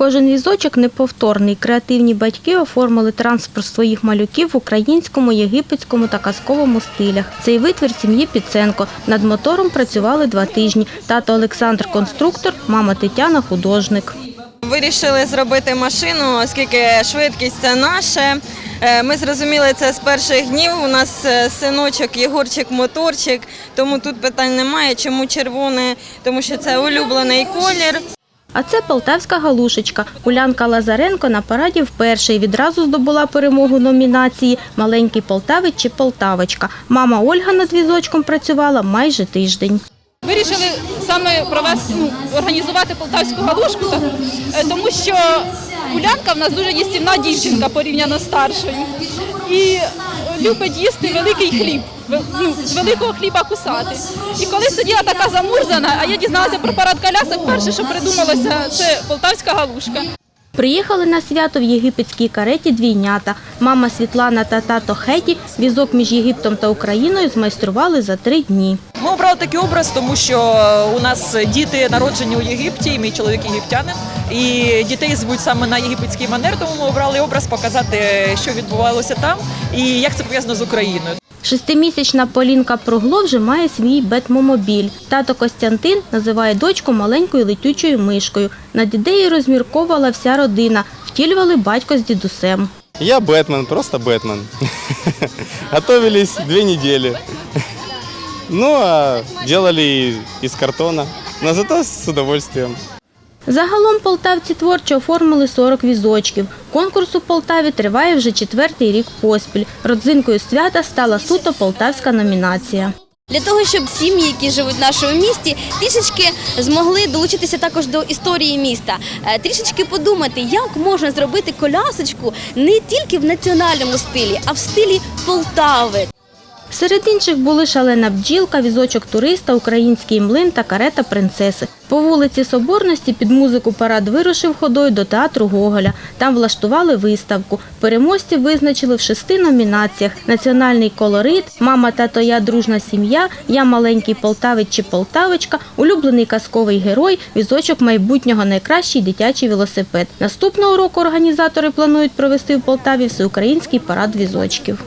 Кожен візочок неповторний. Креативні батьки оформили транспорт своїх малюків в українському, єгипетському та казковому стилях. Цей витвір сім'ї Піценко. Над мотором працювали два тижні. Тато Олександр – конструктор, мама Тетяна – художник. Вирішили зробити машину, оскільки швидкість це наше. Е, Ми зрозуміли це з перших днів. У нас е, синочок, Єгорчик, моторчик, тому тут питань немає. Чому червоне? Тому що це улюблений колір. А це полтавська галушечка. Улянка Лазаренко на параді вперше і відразу здобула перемогу номінації «Маленький полтавець чи полтавочка». Мама Ольга над візочком працювала майже тиждень. Вирішили саме провести, ну, організувати полтавську галушку, е, тому що Улянка в нас дуже їстівна дівчинка порівняно старшою. І любить їсти великий хліб, ну, з великого хліба кусати. І коли сиділа така замурзана, а я дізналася про парад колясок, перше, що придумалося, це полтавська галушка. Приїхали на свято в єгипетській кареті двійнята. Мама Світлана та тато Хеді візок між Єгиптом та Україною змайстрували за три дні. Ми обрали такий образ, тому що у нас діти народжені у Єгипті, і мій чоловік єгиптянин, і дітей звуть саме на єгипетський манер, тому ми обрали образ показати, що відбувалося там і як це пов'язано з Україною. Шестимісячна Полінка Прогло вже має свій бетмомобіль. Тато Костянтин називає дочку маленькою летючою мишкою. Над ідеєю розмірковувала вся родина. Втілювали батько з дідусем. Я Бэтмен, просто Бэтмен. Готовились две недели. Ну, а делали из картона, но зато с удовольствием. Загалом полтавці творчо оформили 40 візочків. Конкурс у Полтаві триває вже четвертий рік поспіль. Родзинкою свята стала суто полтавська номінація. Для того, щоб сім'ї, які живуть в нашому місті, трішечки змогли долучитися також до історії міста, Е, трішечки подумати, як можна зробити колясочку не тільки в національному стилі, а в стилі Полтави. Серед інших були шалена бджілка, візочок туриста, український млин та карета принцеси. По вулиці Соборності під музику парад вирушив ходою до театру Гоголя. Там влаштували виставку. Переможців визначили в шести номінаціях: національний колорит, мама, тато, я дружна сім'я, я маленький полтавець чи полтавочка, улюблений казковий герой, візочок майбутнього найкращий дитячий велосипед. Наступного року організатори планують провести в Полтаві всеукраїнський парад візочків.